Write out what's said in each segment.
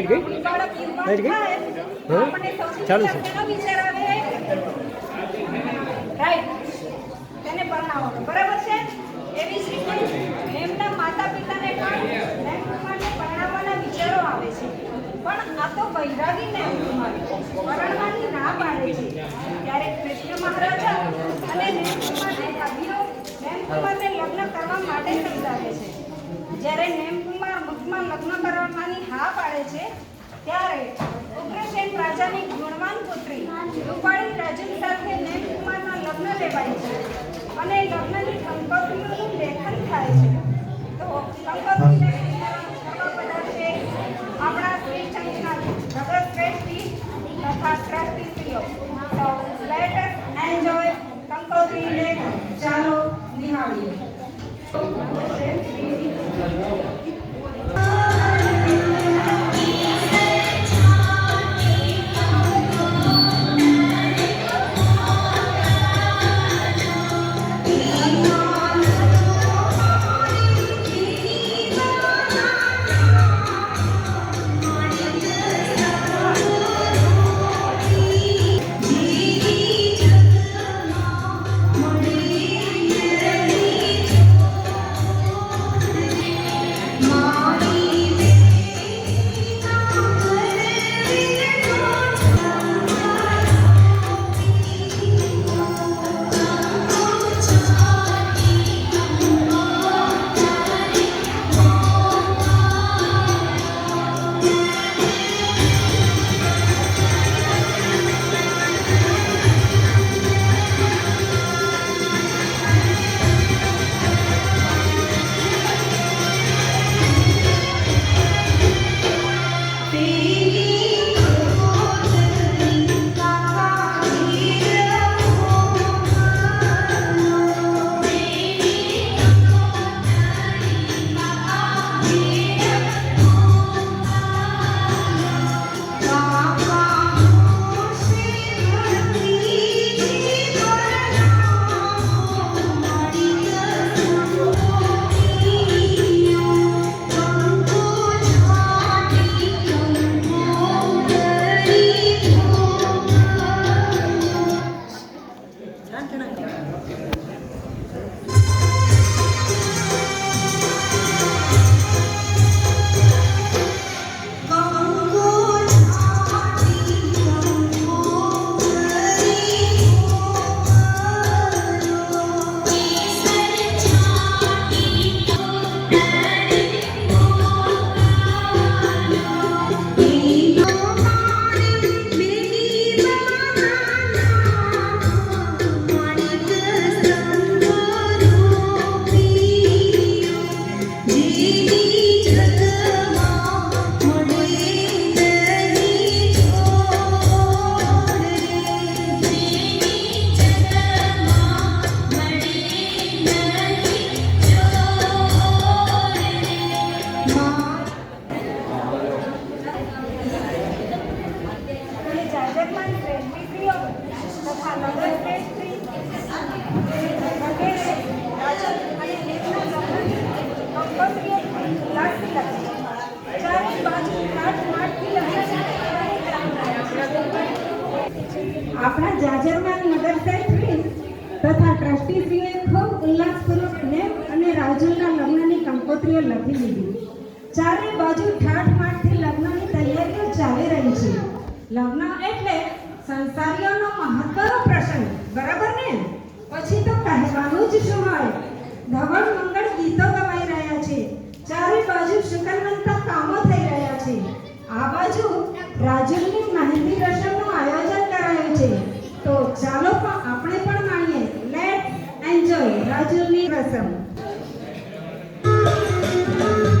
Light ગઈ light ગઈ હા? ચાલુ છે. આવે? છે? પણ આ તો વૈરાગી નેમકુમાર પરણવાની ના પાડે ત્યારે કૃષ્ણ અને નેમકુમારની ભાભીઓ નેમકુમારને લગ્ન કરવા માટે સમજાવે છે જ્યારે નેમકુમાર મુખમાં લગ્ન કરવાની હા પાડે છે, ત્યારે ઉગ્રસેન રાજાની ગુણવાન પુત્રી રૂપાળી રાજન સાથે નેમકુમારના લગ્ન લેવાય છે અને લગ્નની કંકોત્રીઓનું લેખન થાય છે. તો કંકોત્રી આપણા શ્રી ચંદના શ્રેષ્ઠી તથા શ્રેષ્ઠીશ્રીઓ તો લેટ એન્જોય કંકોત્રી ચાલો નિહાળીએ. કંકોત્રીઓ લીધી. ચારે બાજુ ઠાઠ માઠથી લગ્નની તૈયારીઓ ચાલી રહી છે. લગ્ન એટલે સંસારીઓનો મહત્વનો પ્રસંગ, બરાબર ને? પછી તો કહેવાનું જ શું હોય? ધવળ મંગળ ગીતો ગવાઈ રહ્યા છે. ચારે બાજુ શુકનવંતા કામો થઈ રહ્યા છે. આ બાજુ રાજુની મહેંદી રસમનું આયોજન કરાયું છે. તો ચાલો પણ આપણે પણ માણીએ. લેટ એન્જોય રાજુની રસમ. Thank you.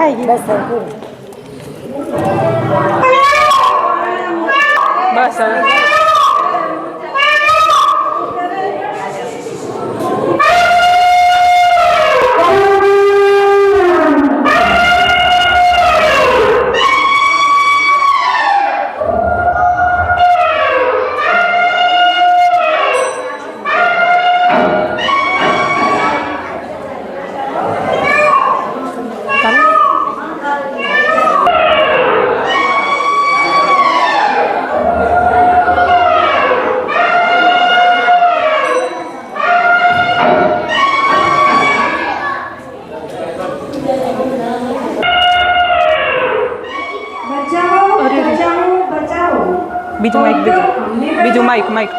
ખાઈ ગઈ બસ હવે પૂરું બસ હવે બીજું માઇક બીજું બીજું. માઇક માઇક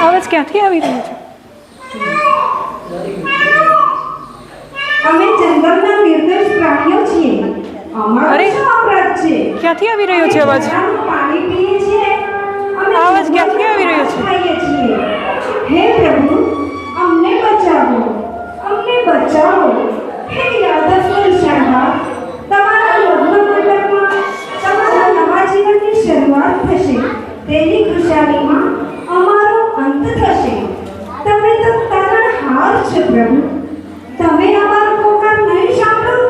અવાજ ક્યાંથી આવી રહ્યો છે? અરે. ક્યાંથી આવી રહ્યો છે અવાજ? અવાજ ક્યાંથી આવી રહ્યો છે? હે પ્રભુ અમને બચાવો. અમને બચાવો હે યાદવપુર શાળા તમારા લગ્ન મંડપમાં તમારા નવા જીવનની શરૂઆત થશે તેની ખુશાલીમાં અમારો અંત થશે તમે તો તારણહાર છો પ્રભુ તમે અમારો પોકાર નહીં સાંભળો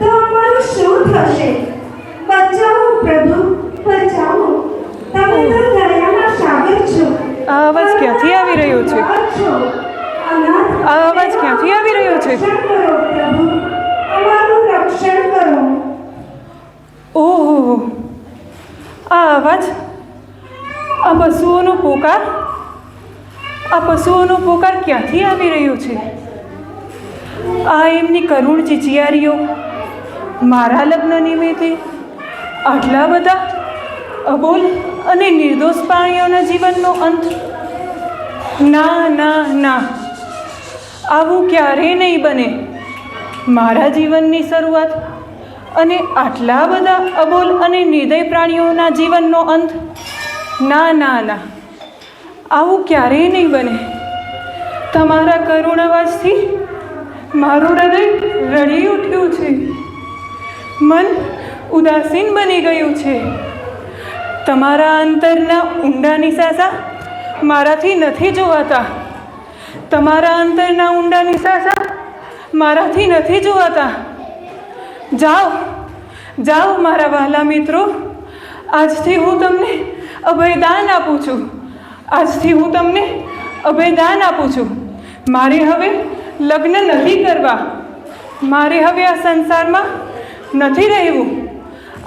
તો અમારું શું થશે બચાવો પ્રભુ બચાવો તમે તો દયાના સાગર છો આ અવાજ ક્યાંથી આવી રહ્યો છે છો અનાથ આ અવાજ ક્યાંથી આવી રહ્યો છે રક્ષણ કરો પ્રભુ અમારું રક્ષણ કરો ઓહો આ અવાજ આ પશુઓનો પોકાર? આ પશુઓનો પોકાર ક્યાંથી આવી રહ્યો છે? આ એમની કરુણ ચિચિયારીઓ, મારા લગ્ન નિમિત્તે આટલા બધા અબોલ અને નિર્દોષ પ્રાણીઓના જીવનનો અંત? ના ના ના. આવું ક્યારેય નહીં બને. મારા જીવનની શરૂઆત અને આટલા બધા અબોલ અને નિર્દય પ્રાણીઓના જીવનનો અંત? ના ના ના. આવું ક્યારેય નહીં બને. તમારા કરુણ અવાજથી મારું હૃદય રડી ઉઠ્યું છે. મન ઉદાસીન બની ગયું છે. તમારા અંતરના ઊંડા નિશાસા મારાથી નથી જોવાતા. તમારા અંતરના ઊંડા નિશાસા મારાથી નથી જોવાતા. જાઓ જાઓ મારા વહાલા મિત્રો. આજથી હું તમને અભયદાન આપું છું. આજથી હું તમને અભયદાન આપું છું. મારે હવે લગ્ન નથી કરવા. મારે હવે આ સંસારમાં નથી રહેવું.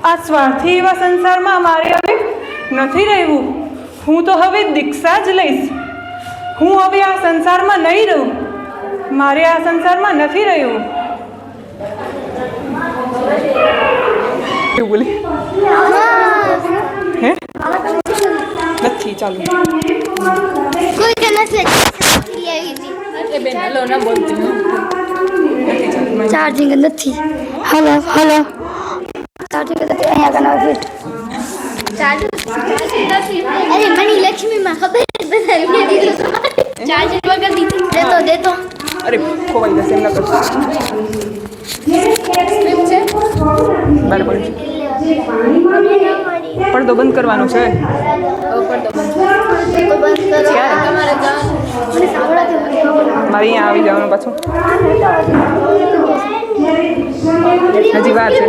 આ સ્વાર્થી એવા સંસારમાં મારે હવે નથી રહેવું. હું તો હવે દીક્ષા જ લઈશ. હું હવે આ સંસારમાં નહીં રહું. મારે આ સંસારમાં નથી રહેવું એવું બોલી હે નથી ચાલુ કોઈ કે નથી આવી હતી ચાર્જિંગ નથી હલો હલો ચાર્જિંગ નથી અહીંયા કના ફિટ અરે મની લક્ષ્મી માં ખબર જ બતાવી દીધું વગર દીધી દેતો દેતો અરે ખોવાઈ જશે એમ ન કરશો બરાબર છે. પડદો બંધ કરવાનો છે. તો મારે અહીંયા આવી જવાનું પાછું. હજી વાર છે?